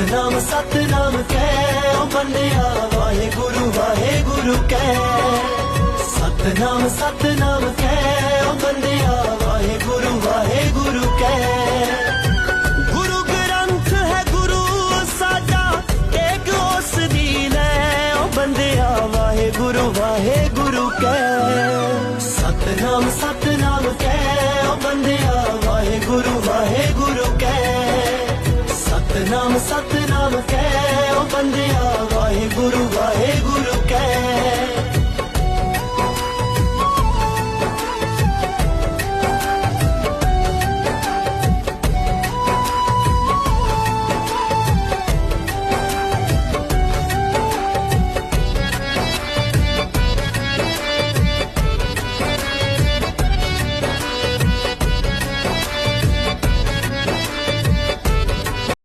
ਸਤਨਾਮ ਸਤਨਾਮ ਕਹਿ। ਓ ਬੰਦਿਆ ਵਾਹਿਗੁਰੂ ਵਾਹਿਗੁਰੂ ਕਹਿ। ਸਤਨਾਮ ਸਤਨਾਮ ਕਹਿ। ਓ ਬੰਦਿਆ ਵਾਹਿਗੁਰੂ ਵਾਹਿਗੁਰੂ ਕਹਿ। ਗੁਰੂ ਗ੍ਰੰਥ ਹੈ ਗੁਰੂ ਸਾਡਾ ਟੇਕ ਉਸ ਦੀ ਲੈ। ਓ ਬੰਦਿਆ, ਵਾਹਿਗੁਰੂ ਵਾਹਿਗੁਰੂ ਕਹਿ। ਸਤਨਾਮ ਸਤਨਾਮ ਕਹਿ। ਓ ਬੰਦਿਆ ਸਤਨਾਮ ਸਤਨਾਮ ਕਹਿ ਓ ਬੰਦਿਆ